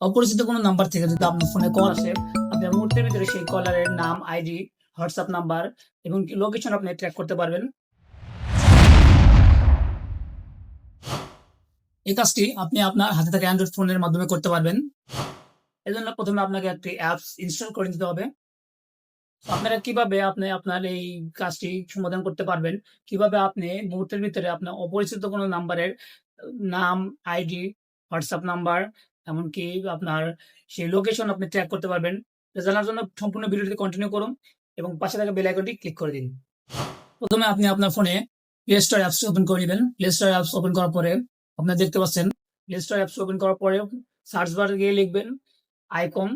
অপরিচিত কোনো নাম্বার থেকে যদি আপনার ফোনে কল আসে আপনার মুহূর্তের ভিতরে সেই কলারের নাম আইডি হোয়াটসঅ্যাপ নাম্বার এবং লোকেশন আপনি ট্র্যাক করতে পারবেন। এই কাজটি আপনি আপনার হাতে থাকা অ্যান্ড্রয়েড ফোনের মাধ্যমে করতে পারবেন। এজন্য প্রথমে আপনাকে একটি অ্যাপস ইনস্টল করে নিতে হবে। আপনারা কীভাবে আপনি আপনার এই কাজটি সমাধান করতে পারবেন? কীভাবে আপনি মুহূর্তের ভিতরে আপনার অপরিচিত কোনো নাম্বারের নাম আইডি হোয়াটসঅ্যাপ নাম্বার এমনকি আপনার সেই লোকেশন আপনি ট্র্যাক করতে পারবেন। জানার জন্য সম্পূর্ণ ভিডিওটি কন্টিনিউ করুন এবং পাশে থাকা বেল আইকনটি ক্লিক করে দিন। প্রথমে আপনি আপনার ফোনে প্লে স্টোর অ্যাপস ওপেন করে নেবেন। প্লে স্টোর অ্যাপস ওপেন করার পরে আপনারা দেখতে পাচ্ছেন প্লে স্টোর অ্যাপস ওপেন করার পরে সার্চ বারে গিয়ে লিখবেন আইকন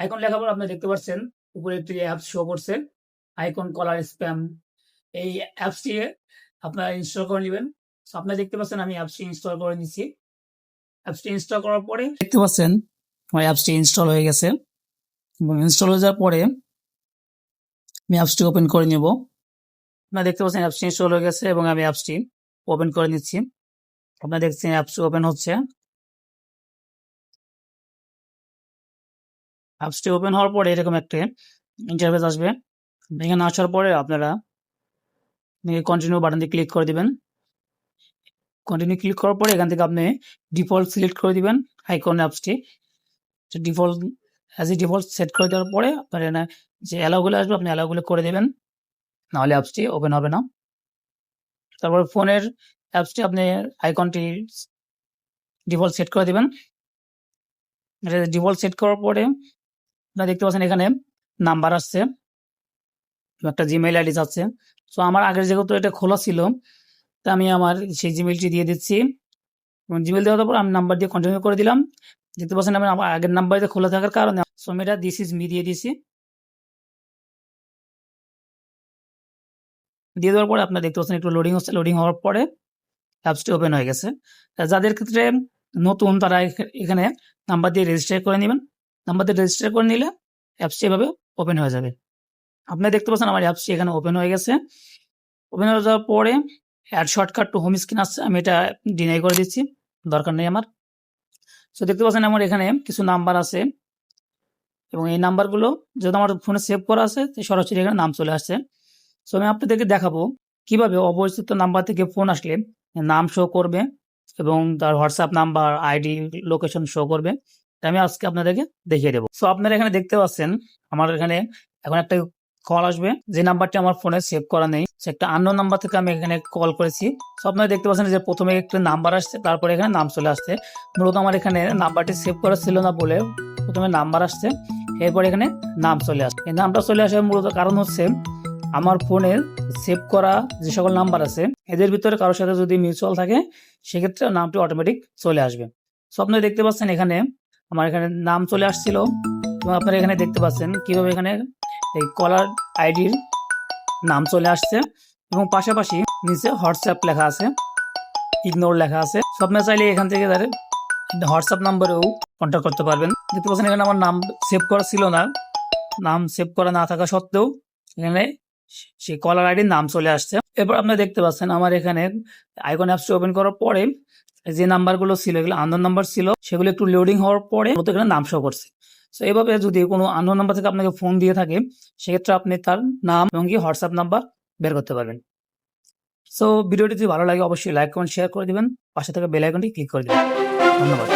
আইকন লেখার পর আপনি দেখতে পাচ্ছেন, উপরে একটি অ্যাপস শো করছে আইকন কলার স্প্যাম এই অ্যাপসটি আপনারা ইনস্টল করে নেবেন। আপনারা দেখতে পাচ্ছেন আমি অ্যাপসটি ইনস্টল করে নিচ্ছি। অ্যাপসটি ইনস্টল করার পরে দেখতে পাচ্ছেন, আমার অ্যাপসটি ইনস্টল হয়ে গেছে। এবং ইনস্টল হয়ে যাওয়ার পরে আমি অ্যাপসটি ওপেন করে নেব। আপনারা দেখতে পাচ্ছেন অ্যাপসটি ইনস্টল হয়ে গেছে এবং আমি অ্যাপসটি ওপেন করে নিচ্ছি। আপনারা দেখছেন অ্যাপসটি ওপেন হচ্ছে। অ্যাপসটি ওপেন হওয়ার পরে এরকম একটা ইন্টারফেস আসবে। এখানে আসার পরে আপনারা কন্টিনিউ বাটনটি ক্লিক করে দিবেন। কন্টিনিউ ক্লিক করার পরে এখান থেকে আপনি ডিফল্ট সিলেক্ট করে দিবেন আইকন অ্যাপসটি তো default as a default set করে দেওয়ার পরে আপনার এখানে যে অ্যালাউগুলো আসবে, আপনি অ্যালাউগুলো করে দেবেন। নাহলে অ্যাপসটি ওপেন হবে না। তারপর ফোনের অ্যাপসটি আপনি আইকনটি ডিফল্ট সেট করে দিবেন। ডিফল্ট সেট করার পরে আপনারা দেখতে পাচ্ছেন এখানে নাম্বার আসছে। একটা জিমেইল আইডি যাচ্ছে সো আমার আগের যেহেতু এটা খোলা ছিল তা আমি আমার সেই জিমেলটি দিয়ে দিচ্ছি। এবং জিমেইল দেওয়ার পর আমি নাম্বার দিয়ে কন্টিনিউ করে দিলাম। দেখতে পাচ্ছেন আমি আমার আগের নাম্বারটা খোলা থাকার কারণে সো আমি দিস ইজ মি দিয়ে দিছি দিয়ে দেওয়ার পরে আপনার দেখতে পাচ্ছেন একটু লোডিং হচ্ছে। লোডিং হওয়ার পরে অ্যাপসটি ওপেন হয়ে গেছে। যাদের ক্ষেত্রে নতুন তারা এখ- এখানে নাম্বার দিয়ে রেজিস্টার করে নেবেন। নাম্বার দিয়ে রেজিস্টার করে নিলে অ্যাপসটি এভাবে ওপেন হয়ে যাবে। আপনি দেখতে পাচ্ছেন আমার অ্যাপসটি এখানে ওপেন হয়ে গেছে। ওপেন হয়ে যাওয়ার পরে add shortcut to home screen আসছে আমি এটা ডিনাই করে দিচ্ছি, দরকার নেই আমার। সো দেখতে পাচ্ছেন আমার এখানে কিছু নাম্বার আছে, এবং এই নাম্বারগুলো যেহেতু আমার ফোনে সেভ করা আছে সরাসরি এখানে নাম চলে আসছে। সো আমি আপনাদেরকে দেখাবো কীভাবে অপরিচিত নাম্বার থেকে ফোন আসলে নাম শো করবে, এবং তার WhatsApp number ID location show করবে। তা আমি আজকে আপনাদেরকে দেখিয়ে দেবো। সো আপনারা এখানে দেখতে পাচ্ছেন, আমার এখানে এখন একটা কল আসবে। যে নাম্বারটি আমার ফোনে সেভ করা নেই, সে একটা আন্ন নাম্বার থেকে আমি এখানে কল করেছি। সো দেখতে পাচ্ছেন যে প্রথমে একটা নাম্বার আসছে, তারপরে এখানে নাম চলে আসছে। মূলত আমার এখানে নাম্বারটি সেভ করা ছিল না বলে প্রথমে নাম্বার আসছে, এরপর এখানে নাম চলে আসছে। এই নামটা চলে আসার মূলত কারণ হচ্ছে আমার ফোনে সেভ করা যে সকল নাম্বার আছে, এদের ভিতরে কারোর সাথে যদি মিউচুয়াল থাকে, সেক্ষেত্রে নামটি অটোমেটিক চলে আসবে। সো দেখতে পাচ্ছেন এখানে আমার এখানে নাম চলে আসছিল। এবং আপনারা এখানে দেখতে পাচ্ছেন কীভাবে এখানে এই কলার আইডির নাম চলে আসছে এবং পাশাপাশি নিচে হোয়াটসঅ্যাপ লেখা আছে ইগনোর লেখা আছে। সব না চাইলে এখান থেকে তাদের হোয়াটসঅ্যাপ নাম্বারেও কন্ট্যাক্ট করতে পারবেন। দেখতে পাচ্ছেন এখানে আমার নাম সেভ করা ছিল না। নাম সেভ করা না থাকা সত্ত্বেও এখানে সেই কলার আইডির নাম চলে আসছে। এরপর আপনারা দেখতে পাচ্ছেন আমার এখানে আইকন অ্যাপসটি ওপেন করার পরে যে নাম্বারগুলো ছিল, এগুলো আননোন নাম্বার ছিল, সেগুলো একটু লোডিং হওয়ার পরে মূলত এখানে নাম শো করছে। সো এইভাবে যদি কোনো আননোন নাম্বার থেকে আপনাকে ফোন দিয়ে থাকে, সেক্ষেত্রে আপনি তার নাম এবং কি হোয়াটসঅ্যাপ নাম্বার বের করতে পারবেন। সো ভিডিওটি যদি ভালো লাগে, অবশ্যই লাইক কমেন্ট শেয়ার করে দিবেন। পাশে থাকা বেল আইকনটি ক্লিক করে দেবেন। ধন্যবাদ।